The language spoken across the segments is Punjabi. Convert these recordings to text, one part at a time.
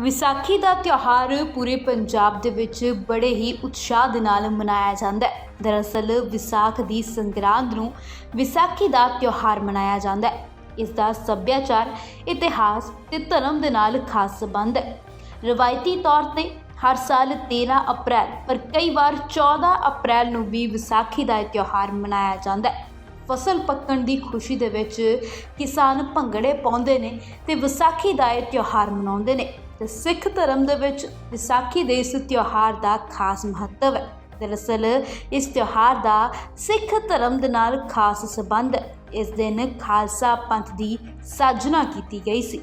ਵਿਸਾਖੀ ਦਾ ਤਿਉਹਾਰ ਪੂਰੇ ਪੰਜਾਬ ਦੇ ਵਿੱਚ ਬੜੇ ਹੀ ਉਤਸ਼ਾਹ ਦੇ ਨਾਲ ਮਨਾਇਆ ਜਾਂਦਾ ਹੈ। ਦਰਅਸਲ ਵਿਸਾਖ ਦੀ ਸੰਗਰਾਂਦ ਨੂੰ ਵਿਸਾਖੀ ਦਾ ਤਿਉਹਾਰ ਮਨਾਇਆ ਜਾਂਦਾ ਹੈ। ਇਸ ਦਾ ਸੱਭਿਆਚਾਰ, ਇਤਿਹਾਸ ਤੇ ਧਰਮ ਦੇ ਨਾਲ ਖਾਸ ਸੰਬੰਧ ਹੈ। ਰਵਾਇਤੀ ਤੌਰ ਤੇ ਹਰ ਸਾਲ 13 ਅਪ੍ਰੈਲ, ਪਰ ਕਈ ਵਾਰ 14 ਅਪ੍ਰੈਲ ਨੂੰ ਵੀ ਵਿਸਾਖੀ ਦਾ ਇਹ ਤਿਉਹਾਰ ਮਨਾਇਆ ਜਾਂਦਾ ਹੈ। ਫਸਲ ਪੱਕਣ ਦੀ ਖੁਸ਼ੀ ਦੇ ਵਿੱਚ ਕਿਸਾਨ ਭੰਗੜੇ ਪਾਉਂਦੇ ਨੇ ਤੇ ਵਿਸਾਖੀ ਦਾ ਇਹ ਤਿਉਹਾਰ ਮਨਾਉਂਦੇ ਨੇ। ਤੇ ਸਿੱਖ ਧਰਮ ਦੇ ਵਿੱਚ ਵਿਸਾਖੀ ਦੇ ਇਸ ਤਿਉਹਾਰ ਦਾ ਖਾਸ ਮਹੱਤਵ ਹੈ। ਦਰਅਸਲ, ਇਸ ਤਿਉਹਾਰ ਦਾ ਸਿੱਖ ਧਰਮ ਦੇ ਨਾਲ ਖਾਸ ਸੰਬੰਧ ਹੈ ਇਸ ਦਿਨ ਖਾਲਸਾ ਪੰਥ ਦੀ ਸਾਜਨਾ ਕੀਤੀ ਗਈ ਸੀ।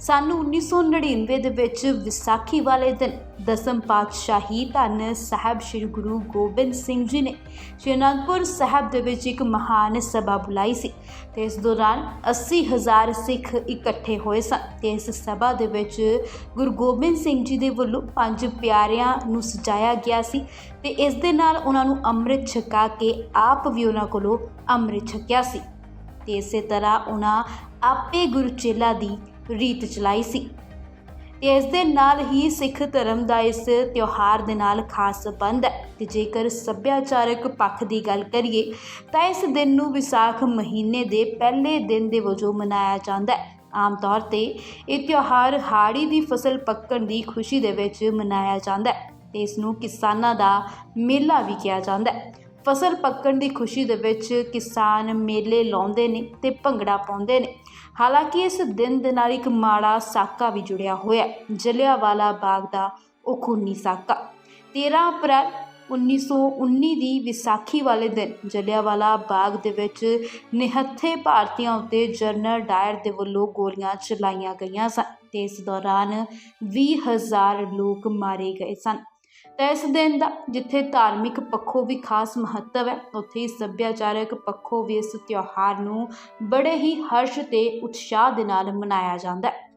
ਸਾਨੂੰ 1999 ਦੇ ਵਿੱਚ ਵਿਸਾਖੀ ਵਾਲੇ ਦਿਨ ਦਸਮ ਪਾਤਸ਼ਾਹੀ ਧੰਨ ਸਾਹਿਬ ਸ੍ਰੀ ਗੁਰੂ ਗੋਬਿੰਦ ਸਿੰਘ ਜੀ ਨੇ ਸ਼੍ਰੀ ਅਨੰਦਪੁਰ ਸਾਹਿਬ ਦੇ ਵਿੱਚ ਇੱਕ ਮਹਾਨ ਸਭਾ ਬੁਲਾਈ ਸੀ ਤੇ ਇਸ ਦੌਰਾਨ 80000 ਸਿੱਖ ਇਕੱਠੇ ਹੋਏ ਸਨ ਤੇ ਇਸ ਸਭਾ ਦੇ ਵਿੱਚ ਗੁਰੂ ਗੋਬਿੰਦ ਸਿੰਘ ਜੀ ਦੇ ਵੱਲੋਂ ਪੰਜ ਪਿਆਰਿਆਂ ਨੂੰ ਸਜਾਇਆ ਗਿਆ ਸੀ ਤੇ ਇਸ ਦੇ ਨਾਲ ਉਹਨਾਂ ਨੂੰ ਅੰਮ੍ਰਿਤ ਛਕਾ ਕੇ ਆਪ ਵੀ ਉਹਨਾਂ ਕੋਲੋਂ ਅੰਮ੍ਰਿਤ ਛਕਿਆ ਸੀ। ਤੇ ਇਸੇ ਤਰ੍ਹਾਂ ਉਹਨਾਂ ਆਪੇ ਗੁਰਚੇਲਾ ਦੀ ਰੀਤ ਚਲਾਈ ਸੀ। ਤੇ ਇਸ ਦੇ ਨਾਲ ਹੀ ਸਿੱਖ ਧਰਮ ਦਾ ਇਸ ਤਿਉਹਾਰ ਦੇ ਨਾਲ ਖਾਸ ਸੰਬੰਧ ਹੈ ਤੇ ਜੇਕਰ ਸੱਭਿਆਚਾਰਕ ਪੱਖ ਦੀ ਗੱਲ ਕਰੀਏ ਤਾਂ ਇਸ ਦਿਨ ਨੂੰ ਵਿਸਾਖ ਮਹੀਨੇ ਦੇ ਪਹਿਲੇ ਦਿਨ ਦੇ ਵਜੋਂ ਮਨਾਇਆ ਜਾਂਦਾ ਹੈ। ਆਮ ਤੌਰ ਤੇ ਇਹ ਤਿਉਹਾਰ ਹਾੜੀ ਦੀ ਫਸਲ ਪੱਕਣ ਦੀ ਖੁਸ਼ੀ ਦੇ ਵਿੱਚ ਮਨਾਇਆ ਜਾਂਦਾ ਹੈ ਤੇ ਇਸ ਨੂੰ ਕਿਸਾਨਾਂ ਦਾ ਮੇਲਾ ਵੀ ਕਿਹਾ ਜਾਂਦਾ ਹੈ। ਫਸਲ ਪੱਕਣ ਦੀ ਖੁਸ਼ੀ ਦੇ ਵਿੱਚ ਕਿਸਾਨ ਮੇਲੇ ਲਾਉਂਦੇ ਨੇ ਤੇ ਭੰਗੜਾ ਪਾਉਂਦੇ ਨੇ। ਹਾਲਾਂਕਿ ਇਸ ਦਿਨ ਦੇ ਨਾਲ ਇੱਕ ਮਾੜਾ ਸਾਕਾ ਵੀ ਜੁੜਿਆ ਹੋਇਆ ਹੈ। ਬਾਗ ਦਾ ਉਹ ਖੂਨੀ ਸਾਕਾ। 13 ਅਪ੍ਰੈਲ 1919 ਦੀ ਵਿਸਾਖੀ ਵਾਲੇ ਦਿਨ ਜਲਿਆਂਵਾਲਾ ਬਾਗ ਦੇ ਵਿੱਚ ਨਿਹੱਥੇ ਭਾਰਤੀਆਂ ਉੱਤੇ ਜਨਰਲ ਡਾਇਰ ਦੇ ਵੱਲੋਂ ਗੋਲੀਆਂ ਚਲਾਈਆਂ ਗਈਆਂ ਸਨ ਤੇ ਇਸ ਦੌਰਾਨ 20000 ਲੋਕ ਮਾਰੇ ਗਏ ਸਨ। ਤਾਂ ਇਸ ਦਿਨ ਦਾ ਜਿੱਥੇ ਧਾਰਮਿਕ ਪੱਖੋਂ ਵੀ ਖਾਸ ਮਹੱਤਵ ਹੈ, ਉੱਥੇ ਹੀ ਸੱਭਿਆਚਾਰਕ ਪੱਖੋਂ ਵੀ ਇਸ ਤਿਉਹਾਰ ਨੂੰ ਬੜੇ ਹੀ ਹਰਸ਼ ਤੇ ਉਤਸ਼ਾਹ ਦੇ ਨਾਲ ਮਨਾਇਆ ਜਾਂਦਾ ਹੈ।